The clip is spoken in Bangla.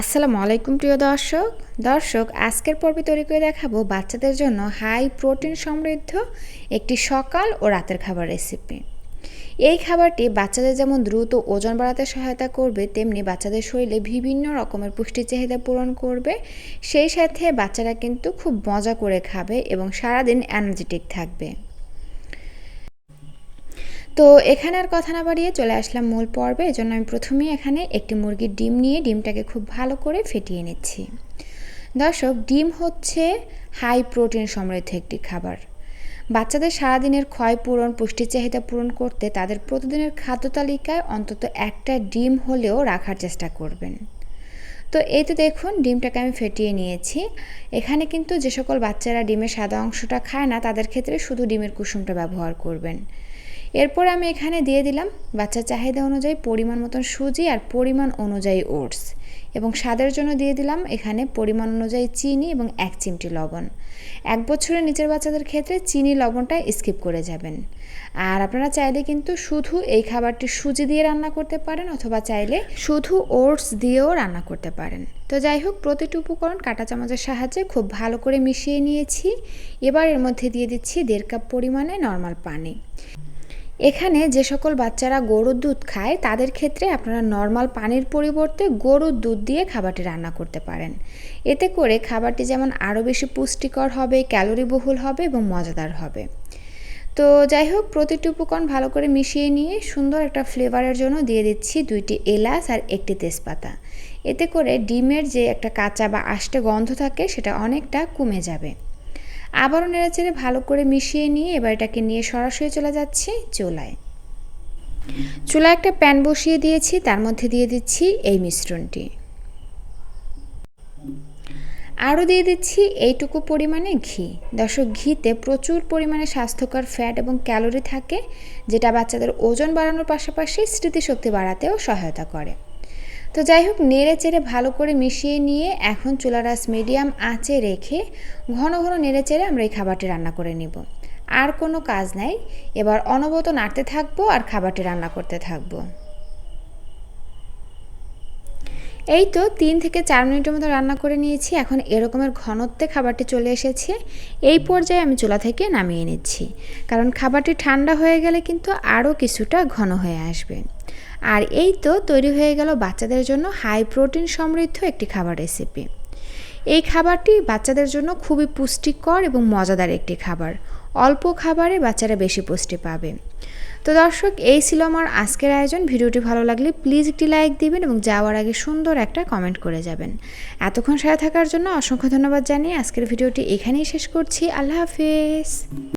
আসসালামু আলাইকুম, প্রিয় দর্শক। দর্শক, আজকের পর্বে তৈরি করে দেখাবো বাচ্চাদের জন্য হাই প্রোটিন সমৃদ্ধ একটি সকাল ও রাতের খাবার রেসিপি এই খাবারটি বাচ্চাদের যেমন দ্রুত ওজন বাড়াতে সহায়তা করবে, তেমনি বাচ্চাদের শরীরে বিভিন্ন রকমের পুষ্টি চাহিদা পূরণ করবে। সেই সাথে বাচ্চারা কিন্তু খুব মজা করে খাবে এবং সারাদিন এনার্জেটিক থাকবে। তো এখানে আর কথা না বাড়িয়ে চলে আসলাম মূল পর্বে। এজন্য আমি প্রথমেই এখানে একটি মুরগির ডিম নিয়ে ডিমটাকে খুব ভালো করে ফেটিয়ে নিচ্ছি। দর্শক, ডিম হচ্ছে হাই প্রোটিন সমৃদ্ধ একটি খাবার। বাচ্চাদের সারাদিনের ক্ষয় পূরণ পুষ্টি চাহিদা পূরণ করতে তাদের প্রতিদিনের খাদ্য তালিকায় অন্তত একটা ডিম হলেও রাখার চেষ্টা করবেন। তো এই তো দেখুন, ডিমটাকে আমি ফেটিয়ে নিয়েছি। এখানে কিন্তু যে সকল বাচ্চারা ডিমের সাদা অংশটা খায় না, তাদের ক্ষেত্রে শুধু ডিমের কুসুমটা ব্যবহার করবেন। এরপর আমি এখানে দিয়ে দিলাম বাচ্চার চাহিদা অনুযায়ী পরিমাণ মতন সুজি আর পরিমাণ অনুযায়ী ওটস এবং স্বাদের জন্য দিয়ে দিলাম এখানে পরিমাণ অনুযায়ী চিনি এবং এক চিমটি লবণ। এক বছরের নিচের বাচ্চাদের ক্ষেত্রে চিনি লবণটা স্কিপ করে যাবেন। আর আপনারা চাইলে কিন্তু শুধু এই খাবারটি সুজি দিয়ে রান্না করতে পারেন অথবা চাইলে শুধু ওটস দিয়েও রান্না করতে পারেন। তো যাই হোক, প্রতিটি উপকরণ কাঁটা চামচের সাহায্যে খুব ভালো করে মিশিয়ে নিয়েছি। এবার এর মধ্যে দিয়ে দিচ্ছি দেড় কাপ পরিমাণে নর্মাল পানি। এখানে যে সকল বাচ্চারা গরুর দুধ খায়, তাদের ক্ষেত্রে আপনারা নর্মাল পানির পরিবর্তে গরুর দুধ দিয়ে খাবারটি রান্না করতে পারেন। এতে করে খাবারটি যেমন আরও বেশি পুষ্টিকর হবে ক্যালোরি বহুল হবে এবং মজাদার হবে। তো যাই হোক, প্রতিটি উপকরণ ভালো করে মিশিয়ে নিয়ে সুন্দর একটা ফ্লেভারের জন্য দিয়ে দিচ্ছি দুইটি এলাচ আর একটি তেজপাতা। এতে করে ডিমের যে একটা কাঁচা বা আষ্টে গন্ধ থাকে, সেটা অনেকটা কমে যাবে। আবারও নেড়েচেড়ে ভালো করে মিশিয়ে নিয়ে এবার এটাকে নিয়ে সরাসরি চলে যাচ্ছি চুলায়। চুলায় একটা প্যান বসিয়ে দিয়েছি, তার মধ্যে দিয়ে দিচ্ছি এই মিশ্রণটি। আরও দিয়ে দিচ্ছি এইটুকু পরিমাণে ঘি। দর্শক, ঘিতে প্রচুর পরিমাণে স্বাস্থ্যকর ফ্যাট এবং ক্যালোরি থাকে, যেটা বাচ্চাদের ওজন বাড়ানোর পাশাপাশি স্মৃতিশক্তি বাড়াতেও সহায়তা করে। তো যাই হোক নেড়ে চেড়ে ভালো করে মিশিয়ে নিয়ে এখন চুলারাস মিডিয়াম আঁচে রেখে ঘন ঘন নেড়ে চেড়ে আমরা এই খাবারটি রান্না করে নিব। আর কোনো কাজ নাই। এবার অনবত নাড়তে থাকব আর খাবারটি রান্না করতে থাকব। এই তো তিন থেকে চার মিনিটের মতো রান্না করে নিয়েছি। এখন এরকমের ঘনত্বে খাবারটি চলে এসেছে। এই পর্যায়ে আমি চুলা থেকে নামিয়ে নিচ্ছি। কারণ খাবারটি ঠান্ডা হয়ে গেলে কিন্তু আরও কিছুটা ঘন হয়ে আসবে। আর এই তো তৈরি হয়ে গেল বাচ্চাদের জন্য হাই প্রোটিন সমৃদ্ধ একটি খাবার রেসিপি এই খাবারটি বাচ্চাদের জন্য খুবই পুষ্টিকর এবং মজাদার একটি খাবার। অল্প খাবারে বাচ্চারা বেশি পুষ্টি পাবে। তো দর্শক, এই ছিল আমার আজকের আয়োজন। ভিডিওটি ভালো লাগলে প্লিজ একটি লাইক দিবেন এবং যাওয়ার আগে সুন্দর একটা কমেন্ট করে যাবেন। এতক্ষণ সাথে থাকার জন্য অসংখ্য ধন্যবাদ জানিয়ে আজকের ভিডিওটি এখানেই শেষ করছি। আল্লাহ হাফেজ।